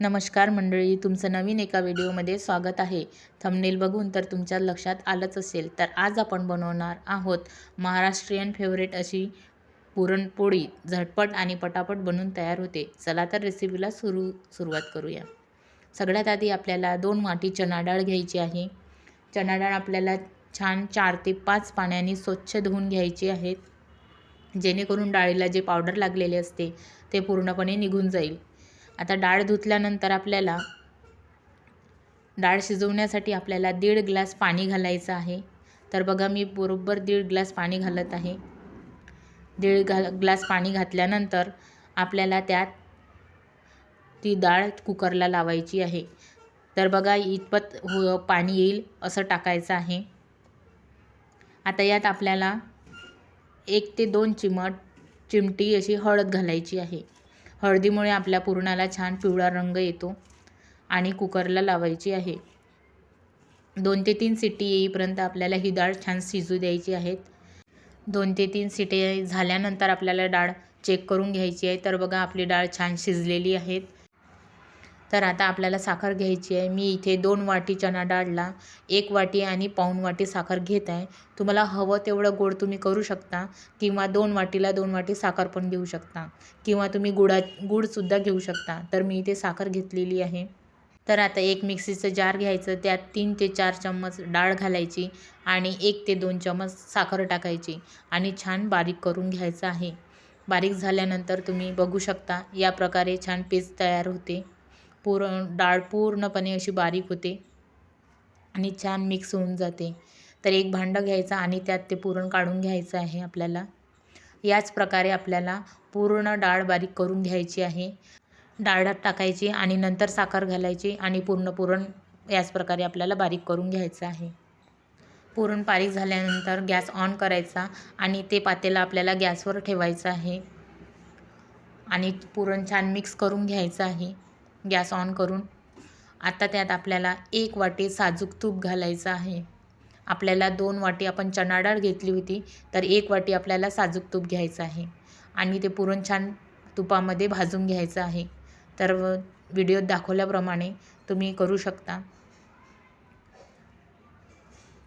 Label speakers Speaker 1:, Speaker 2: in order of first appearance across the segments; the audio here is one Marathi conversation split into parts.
Speaker 1: नमस्कार मंडळी तुमचं नवीन एका व्हिडिओमध्ये स्वागत आहे. थंबनेल बघून तर तुमच्या लक्षात आलंच असेल. तर आज आपण बनवणार आहोत महाराष्ट्रीयन फेवरेट अशी पुरणपोळी. झटपट आणि पटापट बनून तयार होते. चला तर रेसिपीला सुरू सुरुवात करूया. सगळ्यात आधी आपल्याला दोन वाटी चणा डाळ घ्यायची आहे. चणा डाळ आपल्याला छान चार ते पाच पाण्याने स्वच्छ धुवून घ्यायची आहेत. जेणेकरून डाळीला जे पावडर लागलेले असते ते पूर्णपणे निघून जाईल. आता डाळ धुतल्यानंतर आपल्याला डाळ शिजवण्यासाठी आपल्याला दीड ग्लास पाणी घालायचं आहे. तर बघा मी बरोबर दीड ग्लास पाणी घालत आहे. दीड घा ग्लास पाणी घातल्यानंतर आपल्याला त्यात ती डाळ कुकरला लावायची आहे. तर बघा इतपत हो पाणी येईल असं टाकायचं आहे. आता यात आपल्याला एक ते दोन चिमट चिमटी अशी हळद घालायची आहे. हळदीमुळे आपल्या पुरणाला छान पिवळा रंग येतो आणि कुकरला लावायची आहे. दोन ते तीन सिटी येईपर्यंत आपल्याला ही डाळ छान शिजू द्यायची आहेत दोन ते तीन सिटी झाल्यानंतर आपल्याला डाळ चेक करून घ्यायची आहे. तर बघा आपली डाळ छान शिजलेली आहेत तर आता आपल्याला साखर घ्यायची आहे. मी इथे दोन वाटी चणा डाळला एक वाटी आणि पाऊण वाटी साखर घेत आहे. तुम्हाला हवं तेवढं गोड तुम्ही करू शकता किंवा दोन वाटीला दोन वाटी साखर पण घेऊ शकता किंवा तुम्ही गुळा गुळसुद्धा घेऊ शकता. तर मी इथे साखर घेतलेली आहे. तर आता एक मिक्सीचं जार घ्यायचं त्यात तीन ते चार चम्मच डाळ घालायची आणि एक ते दोन चम्मच साखर टाकायची आणि छान बारीक करून घ्यायचं आहे. बारीक झाल्यानंतर तुम्ही बघू शकता या प्रकारे छान पेस्ट तयार होते. पुरण डाळ पूर्णपणे अशी बारीक होते आणि छान मिक्स होऊन जाते. तर एक भांडं घ्यायचं आणि त्यात ते पुरण काढून घ्यायचं आहे आपल्याला. याच प्रकारे आपल्याला पूर्ण डाळ बारीक करून घ्यायची आहे. डाळ टाकायची आणि नंतर साखर घालायची आणि पूर्ण पुरण याच प्रकारे आपल्याला बारीक करून घ्यायचं आहे. पुरण बारीक झाल्यानंतर गॅस ऑन करायचा आणि ते पातेला आपल्याला गॅसवर ठेवायचं आहे. आणि पुरण छान मिक्स करून घ्यायचं आहे. गॅस ऑन करून. आता त्यात आपल्याला एक वाटी साजूक तूप घालायचं आहे. आपल्याला दोन वाटी आपण चणा डाळ घेतली होती तर एक वाटी आपल्याला साजूक तूप घ्यायचं आहे. आणि ते पुरण छान तुपामध्ये भाजून घ्यायचं आहे. तर व्हिडिओत दाखवल्याप्रमाणे तुम्ही करू शकता.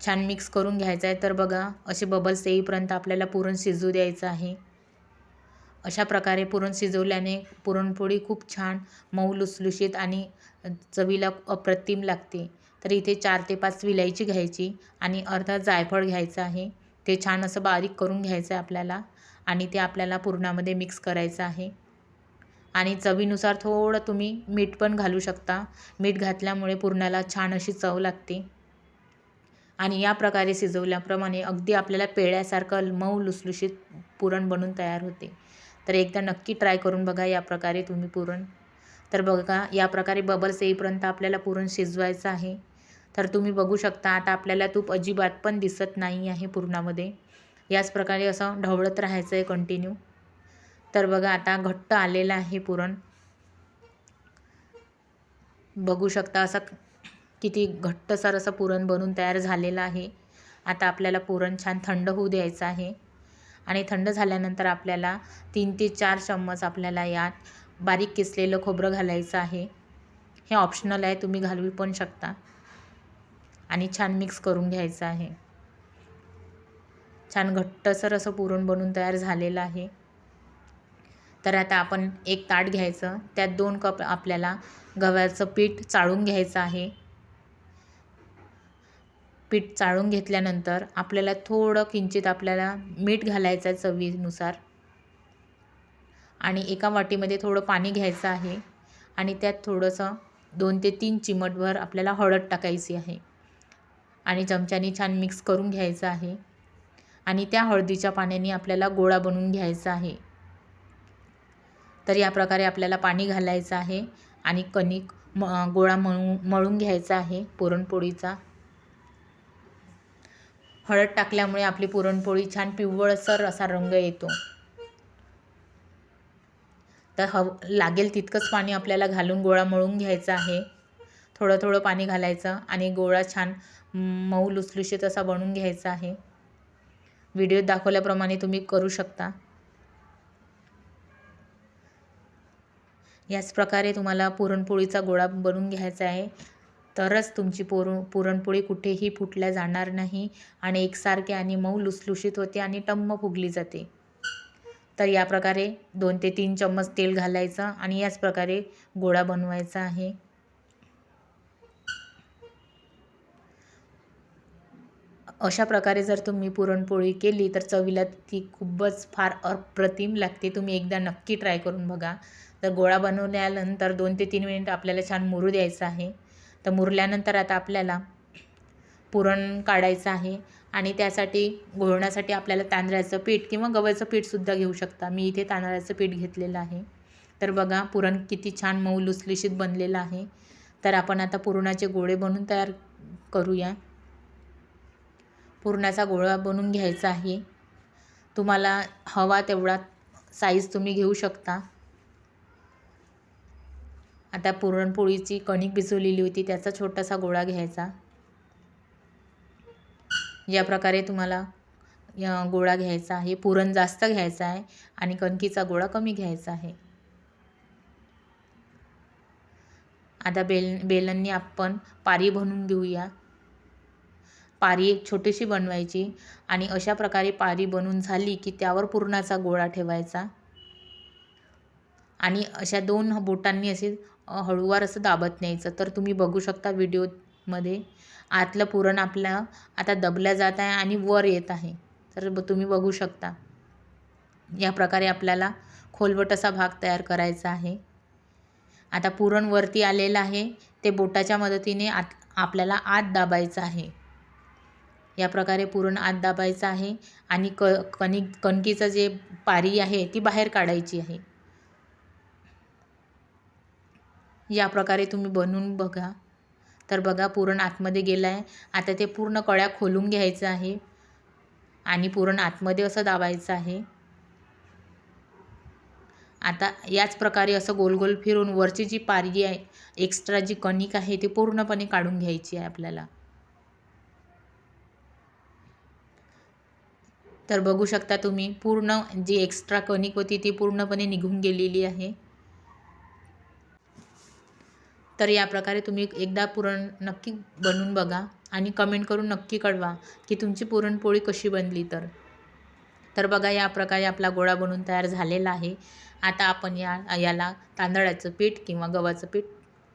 Speaker 1: छान मिक्स करून घ्यायचं आहे. तर बघा असे बबल्स येईपर्यंत आपल्याला पुरण शिजू द्यायचं आहे. अशा प्रकारे पुरण शिजवल्याने पुरणपोळी खूप छान मऊ लुसलुशीत आणि चवीला अप्रतिम लागते. तर इथे चार ते पाच विलायची घ्यायची आणि अर्धा जायफळ घ्यायचं आहे. ते छान असं बारीक करून घ्यायचं आहे आपल्याला आणि ते आपल्याला पुरणामध्ये मिक्स करायचं आहे. आणि चवीनुसार थोडं तुम्ही मीठ पण घालू शकता. मीठ घातल्यामुळे पुरणाला छान अशी चव लागते. आणि या प्रकारे शिजवल्याप्रमाणे अगदी आपल्याला पेळ्यासारखं मऊ लुसलुशीत पुरण बनून तयार होते. तर एकदा नक्की ट्राय करून बघा या प्रकारे तुम्ही पुरण. तर बघा या प्रकारे बबल्स येईपर्यंत आपल्याला पुरण शिजवायचं आहे. तर तुम्ही बघू शकता आता आपल्याला तूप अजिबात पण दिसत नाही आहे पुरणामध्ये. याच प्रकारे असं ढवळत राहायचं आहे कंटिन्यू तर बघा आता घट्ट आलेलं आहे पुरण. बघू शकता असं किती घट्टसर असं पुरण बनून तयार झालेलं आहे. आता आपल्याला पुरण छान थंड होऊ द्यायचं आहे. आणि थंड झाल्यानंतर आपल्याला तीन ते चार चम्मच आपल्याला यात बारीक किसलेलं खोबरं घालायचं आहे. हे ऑप्शनल आहे तुम्ही घालू पण शकता. आणि छान मिक्स करून घ्यायचं आहे. छान घट्टसर असं पुरण बनून तयार झालेलं आहे. तर आता आपण एक ताट घ्यायचं. त्यात दोन कप आपल्याला गव्हाचं पीठ चाळून घ्यायचं आहे. पीठ चाळून घेतल्यानंतर आपल्याला थोडं किंचित आपल्याला मीठ घालायचं आहे चवीनुसार. आणि एका वाटीमध्ये थोडं पाणी घ्यायचं आहे. आणि त्यात थोडंसं दोन ते तीन चिमटभर आपल्याला हळद टाकायची आहे. आणि चमच्याने छान मिक्स करून घ्यायचं आहे. आणि त्या हळदीच्या पाण्याने आपल्याला गोळा बनवून घ्यायचा आहे. तर या प्रकारे आपल्याला पाणी घालायचं आहे. आणि कणिक म गोळा मळू मळून घ्यायचा आहे. पुरणपोळीचा. हळद टाकल्यामुळे आपली पुरणपोळी छान पिवळसर असा रंग येतो. तर हव लागेल तितकंच पाणी आपल्याला घालून गोळा मळून घ्यायचा आहे. थोडं थोडं पाणी घालायचं आणि गोळा छान मऊ लुसलुशीत असा बनवून घ्यायचा आहे. व्हिडिओत दाखवल्याप्रमाणे तुम्ही करू शकता. याच प्रकारे तुम्हाला पुरणपोळीचा गोळा बनवून घ्यायचा आहे. तरच तुमची पुरण पुरणपोळी कुठेही फुटल्या जाणार नाही आणि एकसारखे आणि मऊ लुसलुशीत होते आणि टम्म फुगली जाते. तर या प्रकारे दोन ते तीन चम्मच तेल घालायचं आणि याच प्रकारे गोळा बनवायचा आहे. अशा प्रकारे जर तुम्ही पुरणपोळी केली तर चवीला ती खूपच फार अप्रतिम लागते. तुम्ही एकदा नक्की ट्राय करून बघा. तर गोळा बनवल्यानंतर दोन ते तीन मिनिट आपल्याला छान मुरू द्यायचं आहे. तर मुरल्यानंतर आता आपल्याला पुरण काढायचं आहे आणि त्यासाठी घोळण्यासाठी आपल्याला तांदळाचं पीठ किंवा गव्हाचं पीठसुद्धा घेऊ शकता. मी इथे तांदळाचं पीठ घेतलेलं आहे. तर बघा पुरण किती छान मऊ लुसलुशीत बनलेलं आहे. तर आपण आता पुरणाचे गोळे बनवून तयार करूया. पुरणाचा गोळा बनवून घ्यायचा आहे. तुम्हाला हवा तेवढा साईज तुम्ही घेऊ शकता. आता पुरणपोळीची कणिक भिजवलेली होती त्याचा छोटासा गोळा घ्यायचा. या प्रकारे तुम्हाला गोळा घ्यायचा आहे. पुरण जास्त घ्यायचा आहे आणि कणकीचा गोळा कमी घ्यायचा आहे. आता बेल बेलननी आपण पारी बनवून घेऊया. पारी एक छोटीशी बनवायची आणि अशा प्रकारे पारी बनवून झाली की त्यावर पुरणाचा गोळा ठेवायचा. आणि अशा दोन बोटांनी असे हळूवार असं दाबत न्यायचं. तर तुम्ही बघू शकता व्हिडिओमध्ये आतलं पुरण आपलं आता दबल्या जात आहे आणि वर येत आहे. तर तुम्ही बघू शकता. या प्रकारे आपल्याला खोलवट असा भाग तयार करायचा आहे. आता पुरण वरती आलेलं आहे. ते बोटाच्या मदतीने आत आपल्याला आत दाबायचं आहे. या प्रकारे पुरण आत दाबायचं आहे आणि क कणिक कणकीचं जे पारी आहे ती बाहेर काढायची आहे. या प्रकारे तुम्ही बनवून बघा. तर बघा पुरण आतमध्ये गेलं आहे आता ते पूर्ण कळ्या खोलून घ्यायचं आहे. आणि पुरण आतमध्ये असं दाबायचं आहे. आता याच प्रकारे असं गोल गोल फिरून वरची जी पारगी आहे एक्स्ट्रा जी कणिक आहे ती पूर्णपणे काढून घ्यायची आहे आपल्याला. तर बघू शकता तुम्ही पूर्ण जी एक्स्ट्रा कणिक होती ती पूर्णपणे निघून गेलेली आहे. तर या प्रकारे तुम्ही एकदा पुरण नक्की बनवून बघा आणि कमेंट करून नक्की कळवा की तुमची पुरणपोळी कशी बनली तर. तर बघा या प्रकारे आपला गोळा बनवून तयार झालेला आहे. आता आपण या याला तांदळाचं पीठ किंवा गव्हाचं पीठ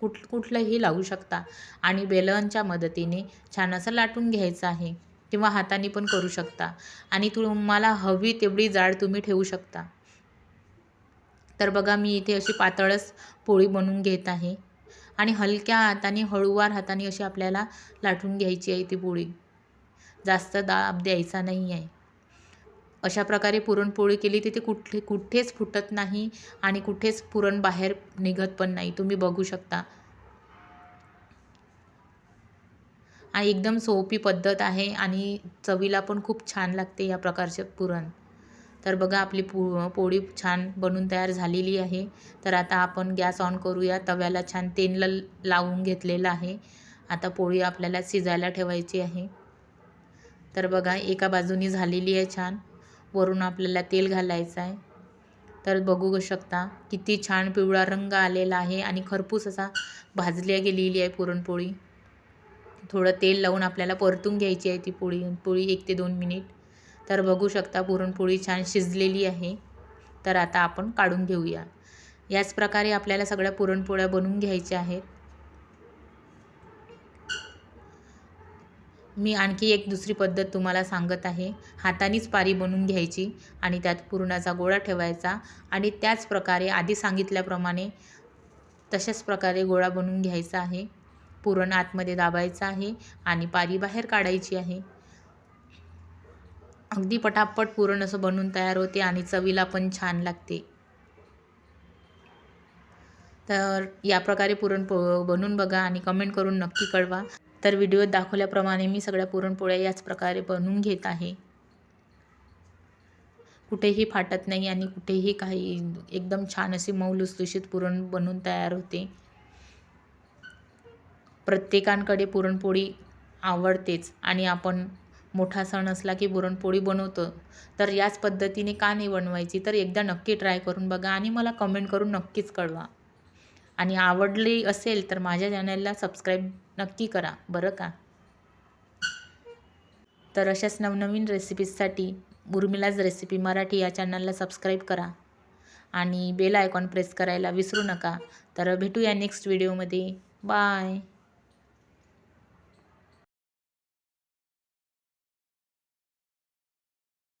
Speaker 1: कुठ कुठलंही लावू शकता आणि बेलनच्या मदतीने छान असं लाटून घ्यायचं आहे किंवा हाताने पण करू शकता आणि तुम्हाला हवी तेवढी जाड तुम्ही ठेवू शकता. तर बघा मी इथे अशी पातळच पोळी बनवून घेत आहे. आणि हलक्या हाताने हळूवार हाताने अशी आपल्याला लाटून घ्यायची आहे ती पोळी. जास्त दाब द्यायचा नाही आहे. अशा प्रकारे पुरणपोळी केली तर ती कुठे कुठेच फुटत नाही आणि कुठेच पुरण बाहेर निघत पण नाही. तुम्ही बघू शकता. आणि एकदम सोपी पद्धत आहे आणि चवीला पण खूप छान लागते या प्रकारचे पुरण. तर बघा आपली पो पोळी छान बनून तयार झालेली आहे. तर आता आपण गॅस ऑन करूया. तव्याला छान तेल लावून घेतलेलं आहे. आता पोळी आपल्याला शिजायला ठेवायची आहे. तर बघा एका बाजूनी झालेली आहे छान. वरून आपल्याला तेल घालायचं आहे. तर बघू शकता किती छान पिवळा रंग आलेला आहे आणि खरपूस असा भाजल्या गेलेली आहे पुरणपोळी. थोडं तेल लावून आपल्याला परतून घ्यायची आहे ती पोळी. पोळी एक ते दोन मिनिट. तर बघू शकता पुरणपोळी छान शिजलेली आहे. तर आता आपण काढून घेऊया. याच प्रकारे आपल्याला सगळ्या पुरणपोळ्या बनवून घ्यायच्या आहेत. मी आणखी एक दुसरी पद्धत तुम्हाला सांगत आहे. हातानेच पारी बनवून घ्यायची आणि त्यात पुरणाचा गोळा ठेवायचा आणि त्याच प्रकारे आधी सांगितल्याप्रमाणे तशाच प्रकारे गोळा बनवून घ्यायचा आहे. पुरण आतमध्ये दाबायचं आहे आणि पारी बाहेर काढायची आहे. अगदी पटापट पुरण असं बनून तयार होते आणि चवीला पण छान लागते. तर या प्रकारे पुरण बनवून बघा आणि कमेंट करून नक्की कळवा. तर व्हिडिओत दाखवल्याप्रमाणे मी सगळ्या पुरणपोळ्या याच प्रकारे बनवून घेत आहे. कुठेही फाटत नाही आणि कुठेही काही एकदम छान अशी मऊ लुसलुशीत पुरण बनवून तयार होते. प्रत्येकांकडे पुरणपोळी आवडतेच आणि आपण मोठा सण असला की पुरणपोळी बनवतो तर याच पद्धतीने का नाही बनवायची? तर एकदा नक्की ट्राय करून बघा आणि मला कमेंट करून नक्कीच कळवा. आणि आवडली असेल तर माझ्या चॅनलला सबस्क्राईब नक्की करा बरं का? तर अशाच नवनवीन रेसिपीजसाठी उर्मिलाज रेसिपी मराठी या चॅनलला सबस्क्राईब करा आणि बेल आयकॉन प्रेस करायला विसरू नका. तर भेटूया नेक्स्ट व्हिडिओमध्ये. बाय!